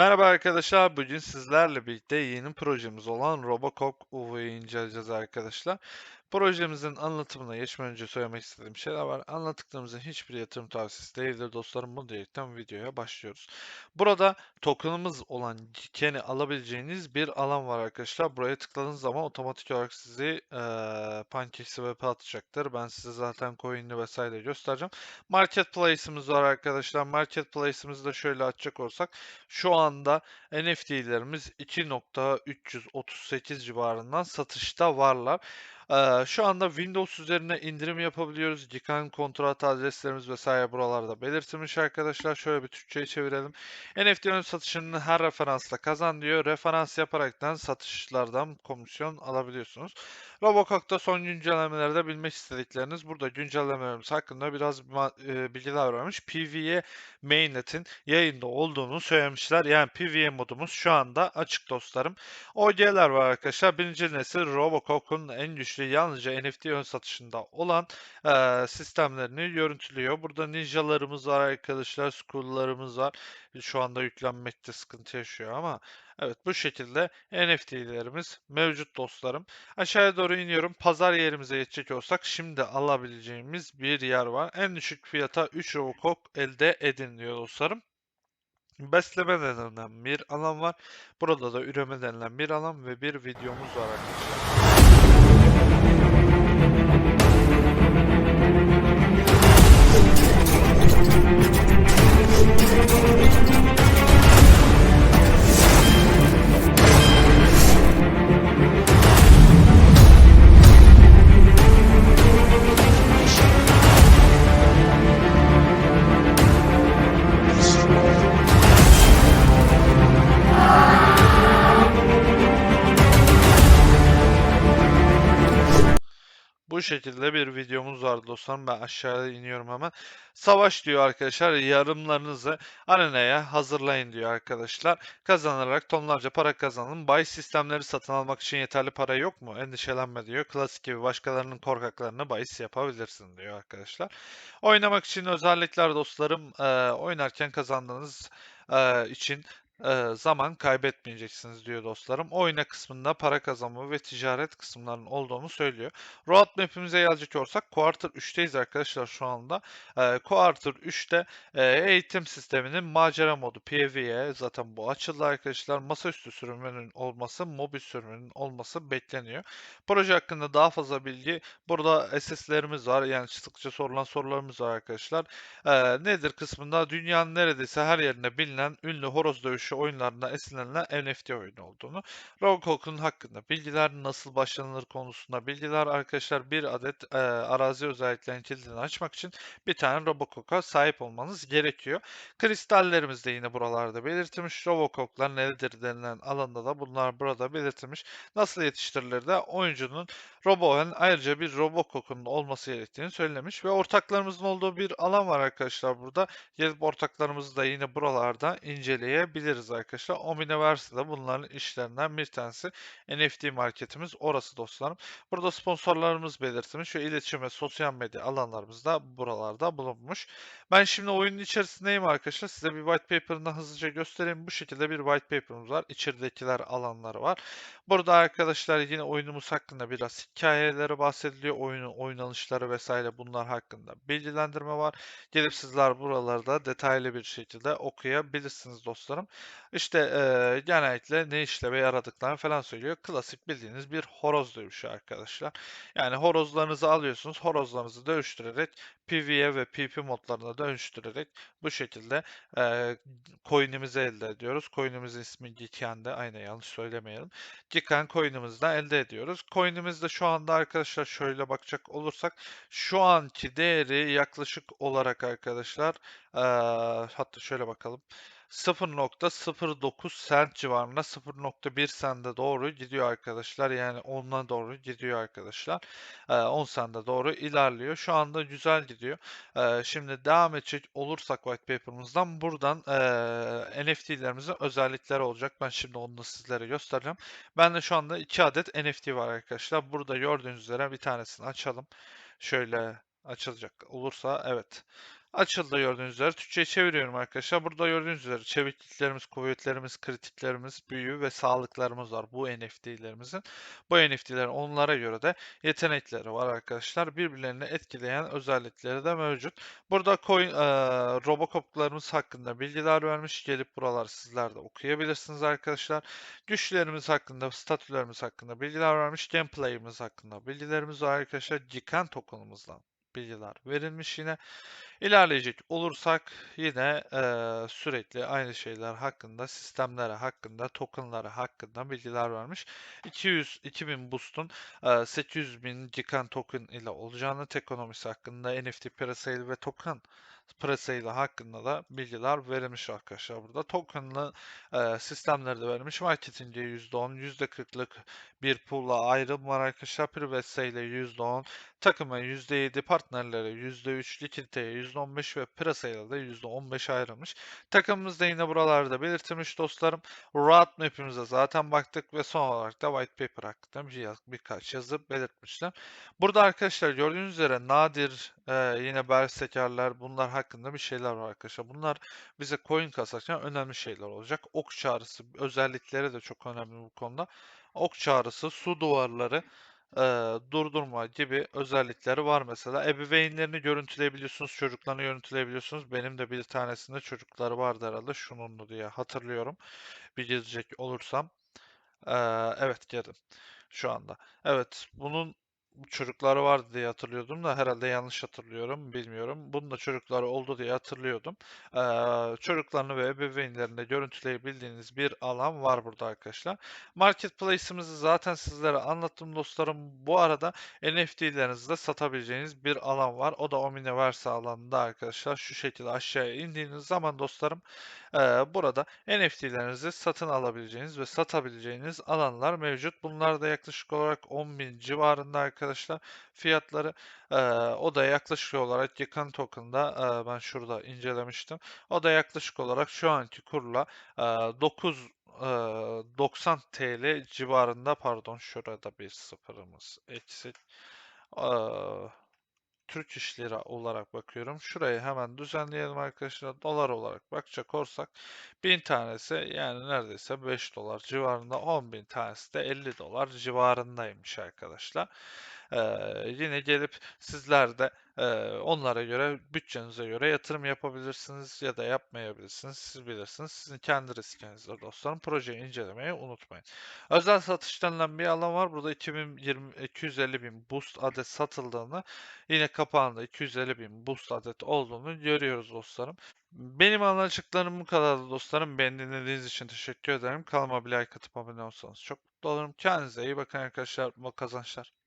Merhaba arkadaşlar. Bugün sizlerle birlikte yeni projemiz olan Robocop UV'yi inceleyeceğiz arkadaşlar. Projemizin anlatımına geçmeden önce söylemek istediğim şeyler var. Anlattıklarımızın hiçbir yatırım tavsiyesi değildir dostlarım. Bu diyerekten videoya başlıyoruz. Burada tokenımız olan Ken'i alabileceğiniz bir alan var arkadaşlar. Buraya tıkladığınız zaman otomatik olarak sizi ee, PancakeSwap'e atacaktır. Ben size zaten coin'ini vesaire göstereceğim. Marketplace'imiz var arkadaşlar. Marketplace'imizi de şöyle açacak olsak şu anda NFT'lerimiz 2.338 civarından satışta varlar. Şu anda Windows üzerine indirim yapabiliyoruz. Gikan kontrat adreslerimiz vesaire buralarda belirtilmiş arkadaşlar. Şöyle bir Türkçe'ye çevirelim. NFT'nin satışını her referansla kazan diyor. Referans yaparaktan satışlardan komisyon alabiliyorsunuz. Robocop'ta son güncellemelerde bilmek istedikleriniz burada güncellemelerimiz hakkında biraz e, bilgiler vermiş. PvE mainnet'in yayında olduğunu söylemişler. Yani PvE modumuz şu anda açık dostlarım. OG'ler var arkadaşlar. Birinci nesil Robocop'un en güçlü yalnızca NFT ön satışında olan e, sistemlerini görüntülüyor. Burada ninjalarımız var arkadaşlar. School'larımız var. Şu anda yüklenmekte sıkıntı yaşıyor ama evet bu şekilde NFT'lerimiz mevcut dostlarım. Aşağıya doğru iniyorum. Pazar yerimize geçecek olsak şimdi alabileceğimiz bir yer var. En düşük fiyata 3 Robocop elde edin diyor dostlarım. Besleme denilen bir alan var. Burada da üreme denilen bir alan ve bir videomuz var arkadaşlar. Şekilde bir videomuz var dostlarım. Ben aşağıya iniyorum hemen. Savaş diyor arkadaşlar. Yarımlarınızı arenaya hazırlayın diyor arkadaşlar. Kazanarak tonlarca para kazanın. Buy sistemleri satın almak için yeterli para yok mu? Endişelenme diyor. Klasik gibi başkalarının korkaklarını bahis yapabilirsin diyor arkadaşlar. Oynamak için özellikler dostlarım. E, oynarken kazandığınız için zaman kaybetmeyeceksiniz diyor dostlarım. Oyna kısmında para kazanma ve ticaret kısımlarının olduğunu söylüyor. Roadmap'imize gelecek olursak Quarter 3'teyiz arkadaşlar şu anda. E, Quarter 3'te e, eğitim sisteminin macera modu PvE zaten bu açıldı arkadaşlar. Masaüstü sürümünün olması, mobil sürümünün olması bekleniyor. Proje hakkında daha fazla bilgi burada SS'lerimiz var. Yani sıkça sorulan sorularımız var arkadaşlar. Nedir kısmında dünyanın neredeyse her yerinde bilinen ünlü horoz dövüşü oyunlarında esinlenilen NFT oyunu olduğunu. Robocop'un hakkında bilgiler, nasıl başlanılır konusunda bilgiler arkadaşlar. Bir adet e, arazi özelliklerinin kilidini açmak için bir tane Robocop'a sahip olmanız gerekiyor. Kristallerimiz de yine buralarda belirtilmiş. Robocop'lar nedir denilen alanda da bunlar burada belirtilmiş. Nasıl yetiştirilir de oyuncunun Robo'nun ayrıca bir Robocop'un olması gerektiğini söylemiş ve ortaklarımızın olduğu bir alan var arkadaşlar burada. Gelip ortaklarımızı da yine buralarda inceleyebiliriz arkadaşlar. Omniverse de bunların işlerinden bir tanesi. NFT marketimiz orası dostlarım. Burada sponsorlarımız belirtilmiş ve iletişim ve sosyal medya alanlarımız da buralarda bulunmuş. Ben şimdi oyunun içerisindeyim arkadaşlar. Size bir white paper'ını hızlıca göstereyim. Bu şekilde bir white paper'ımız var. İçeridekiler alanları var. Burada arkadaşlar yine oyunumuz hakkında biraz hikayeleri bahsediliyor. Oyunun oynanışları vesaire bunlar hakkında bilgilendirme var. Gelip sizler buralarda detaylı bir şekilde okuyabilirsiniz dostlarım. İşte e, genellikle ne işleve yaradıklarını falan söylüyor. Klasik bildiğiniz bir horoz dövüşü arkadaşlar. Yani horozlarınızı alıyorsunuz. Horozlarınızı dövüştürerek PvE ve PP modlarına dönüştürerek bu şekilde e, coin'imizi elde ediyoruz. Coin'imizin ismi Giken'de. Aynen yanlış söylemeyelim. Giken coin'imizden elde ediyoruz. Coin'imizde şu anda arkadaşlar şöyle bakacak olursak şu anki değeri yaklaşık olarak arkadaşlar e, hatta şöyle bakalım. 0.09 sent civarında 0.1 sente doğru gidiyor arkadaşlar. Yani 10'a doğru gidiyor arkadaşlar. 10 sente doğru ilerliyor. Şu anda güzel gidiyor. Şimdi devam edecek olursak white paper'ımızdan buradan NFT'lerimizin özellikleri olacak. Ben şimdi onu da sizlere göstereceğim. Ben de şu anda 2 adet NFT var arkadaşlar. Burada gördüğünüz üzere bir tanesini açalım. Şöyle Açılacak olursa evet. Açıldı gördüğünüz üzere. Türkçe'ye çeviriyorum arkadaşlar. Burada gördüğünüz üzere çevikliklerimiz, kuvvetlerimiz, kritiklerimiz, büyü ve sağlıklarımız var bu NFT'lerimizin. Bu NFT'lerin onlara göre de yetenekleri var arkadaşlar. Birbirlerini etkileyen özellikleri de mevcut. Burada coin, eee Robocop'larımız hakkında bilgiler vermiş. Gelip buralar sizler de okuyabilirsiniz arkadaşlar. Güçlerimiz hakkında, statülerimiz hakkında bilgiler vermiş. Gameplay'imiz hakkında bilgilerimiz var arkadaşlar. Gikan token'ımızdan bilgiler verilmiş yine. İlerleyecek olursak yine eee, sürekli aynı şeyler hakkında, sistemlere hakkında, tokenları hakkında bilgiler vermiş. 200 2000 boost'un eee, 800 bin Gikan token ile olacağını, ekonomisi hakkında, NFT parasale ve token parasale hakkında da bilgiler verilmiş arkadaşlar burada. Token'lı eee, sistemleri de verilmiş. Marketinge %10, %40'lık bir pool'a ayrım var arkadaşlar. Private sale'e %10, takıma %7, partnerlere %3, likiditeye %15 ve piyasaya da %15 ayrılmış. Takımımız da yine buralarda belirtilmiş dostlarım. Roadmap'imize zaten baktık ve son olarak da white paper hakkında bir, birkaç yazı belirtmişler. Burada arkadaşlar gördüğünüz üzere nadir e, yine bersekarlar bunlar hakkında bir şeyler var arkadaşlar. Bunlar bize coin kasarken önemli şeyler olacak. Ok çağrısı özellikleri de çok önemli bu konuda. Ok çağrısı, su duvarları, eee, durdurma gibi özellikleri var mesela. Ebeveynlerini görüntüleyebiliyorsunuz, çocuklarını görüntüleyebiliyorsunuz. Benim de bir tanesinde çocukları vardı herhalde şunundu diye hatırlıyorum. Bir girecek olursam. Eee, evet girdim şu anda. Evet bunun çocukları vardı diye hatırlıyordum da herhalde yanlış hatırlıyorum bilmiyorum. Bunun da çocukları oldu diye hatırlıyordum. Eee, çocuklarını ve ebeveynlerini görüntüleyebildiğiniz bir alan var burada arkadaşlar. Marketplace'imizi zaten sizlere anlattım dostlarım. Bu arada NFT'lerinizi de satabileceğiniz bir alan var. O da Omniverse alanında arkadaşlar. Şu şekilde aşağıya indiğiniz zaman dostlarım burada NFT'lerinizi satın alabileceğiniz ve satabileceğiniz alanlar mevcut. Bunlar da yaklaşık olarak 10.000 civarında arkadaşlar fiyatları. O da yaklaşık olarak Yakan Token'da ben şurada incelemiştim. O da yaklaşık olarak şu anki kurla eee 9 eee, 90 TL civarında pardon şurada bir sıfırımız eksik. Türk İş Lira olarak bakıyorum. Şurayı hemen düzenleyelim arkadaşlar. Dolar olarak bakacak olursak 1000 tanesi yani neredeyse 5 dolar civarında 10 bin tanesi de 50 dolar civarındaymış arkadaşlar. Yine gelip sizler de onlara göre bütçenize göre yatırım yapabilirsiniz ya da yapmayabilirsiniz. Siz bilirsiniz. Sizin kendi riskinizdir dostlarım. Projeyi incelemeyi unutmayın. Özel satış denilen bir alan var. Burada 2020 250 bin boost adet satıldığını yine kapağında 250 bin boost adet olduğunu görüyoruz dostlarım. Benim anlatacaklarım bu kadardı dostlarım. Beni dinlediğiniz için teşekkür ederim. Kanalıma bir like atıp abone olsanız çok mutlu olurum. Kendinize iyi bakın arkadaşlar. Bol kazançlar.